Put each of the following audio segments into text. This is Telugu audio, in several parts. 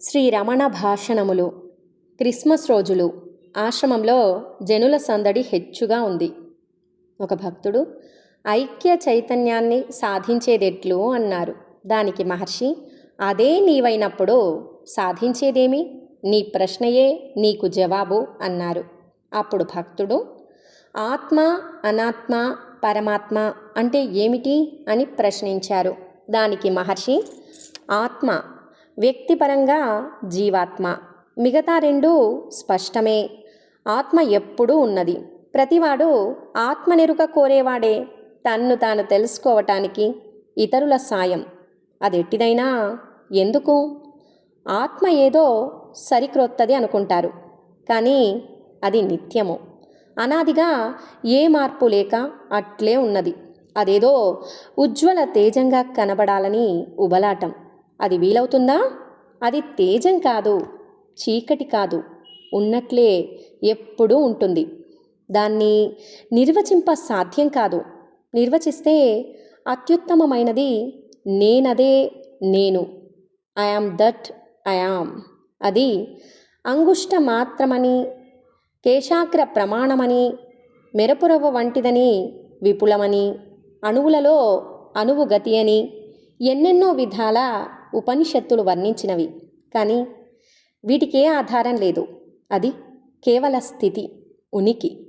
శ్రీ రమణ భాషణములు క్రిస్మస్ రోజులు ఆశ్రమంలో జనుల సందడి హెచ్చుగా ఉంది. ఒక భక్తుడు ఐక్య చైతన్యాన్ని సాధించేదెట్లు అన్నారు. దానికి మహర్షి అదే నీవైనప్పుడు సాధించేదేమి? నీ ప్రశ్నయే నీకు జవాబు అన్నారు. అప్పుడు భక్తుడు ఆత్మ అనాత్మ పరమాత్మ అంటే ఏమిటి అని ప్రశ్నించారు. దానికి మహర్షి ఆత్మ వ్యక్తిపరంగా జీవాత్మ. మిగతా రెండు స్పష్టమే. ఆత్మ ఎప్పుడూ ఉన్నది. ప్రతివాడు ఆత్మనెరుక కోరేవాడే. తన్ను తాను తెలుసుకోవటానికి ఇతరుల సాయం. అదెట్టిదైనా? ఎందుకు? ఆత్మ ఏదో సరిక్రొత్తది అనుకుంటారు. కానీ అది నిత్యము. అనాదిగా ఏ మార్పు లేక అట్లే ఉన్నది. అదేదో ఉజ్వల తేజంగా కనబడాలని ఉబలాటం. అది వీలవుతుందా? అది తేజం కాదు చీకటి కాదు ఉన్నట్లే ఎప్పుడూ ఉంటుంది. దాన్ని నిర్వచింప సాధ్యం కాదు. నిర్వచిస్తే అత్యుత్తమమైనది నేనదే నేను. ఐఆమ్ దట్ ఐఆమ్ అది అంగుష్ట మాత్రమని కేశాగ్ర ప్రమాణమని మెరపురవ వంటిదని విపులమని అణువులలో అణువు గతి అని ఎన్నెన్నో విధాల ఉపనిషత్తులు వర్ణించినవి. కానీ వీటికే ఆధారం లేదు. అది కేవల స్థితి ఉనికి.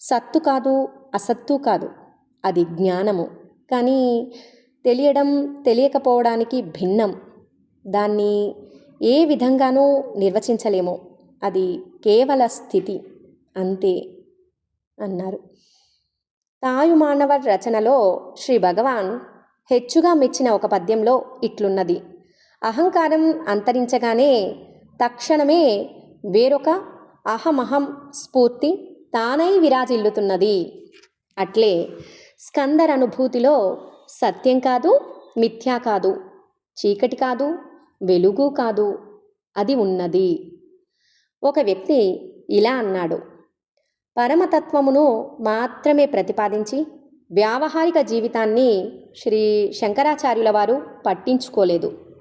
సత్తు కాదు అసత్తు కాదు. అది జ్ఞానము. కానీ తెలియడం తెలియకపోవడానికి భిన్నం. దాన్ని ఏ విధంగానూ నిర్వచించలేము. అది కేవల స్థితి. అంతే అన్నారు. తాయుమానవ రచనలో శ్రీ భగవాన్ హెచ్చుగా మెచ్చిన ఒక పద్యంలో ఇట్లున్నది. అహంకారం అంతరించగానే తక్షణమే వేరొక అహమహం స్ఫూర్తి తానై విరాజిల్లుతున్నది. అట్లే స్కందర్ అనుభూతిలో సత్యం కాదు మిథ్యా కాదు చీకటి కాదు వెలుగు కాదు అది ఉన్నది. ఒక వ్యక్తి ఇలా అన్నాడు పరమతత్వమును మాత్రమే ప్రతిపాదించి వ్యావహారిక జీవితాన్ని శ్రీ శంకరాచార్యుల వారు పట్టించుకోలేదు.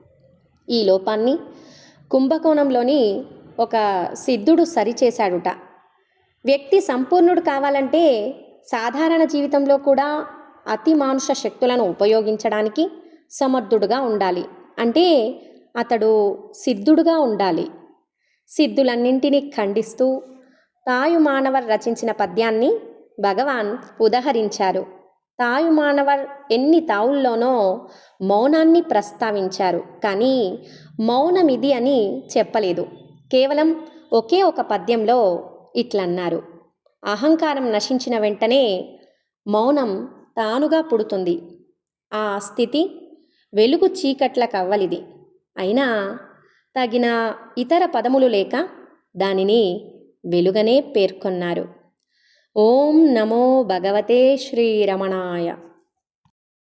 ఈ లోపాన్ని కుంభకోణంలోని ఒక సిద్ధుడు సరిచేశాడుట. వ్యక్తి సంపూర్ణుడు కావాలంటే సాధారణ జీవితంలో కూడా అతి మానుష శక్తులను ఉపయోగించడానికి సమర్థుడుగా ఉండాలి. అంటే అతడు సిద్ధుడుగా ఉండాలి. సిద్ధులన్నింటినీ ఖండిస్తూ తాయుమానవర్ రచించిన పద్యాన్ని భగవాన్ ఉదహరించారు. తాయుమానవర్ ఎన్ని తావుల్లోనో మౌనాన్ని ప్రస్తావించారు కానీ మౌనమిది అని చెప్పలేదు. కేవలం ఒకే ఒక పద్యంలో ఇట్లన్నారు. అహంకారం నశించిన వెంటనే మౌనం తానుగా పుడుతుంది. ఆ స్థితి వెలుగు చీకట్ల కవ్వలిది అయినా తగిన ఇతర పదములు లేక దానిని వెలుగనే పేర్కొన్నారు. ॐ नमो भगवते श्रीरमणाय।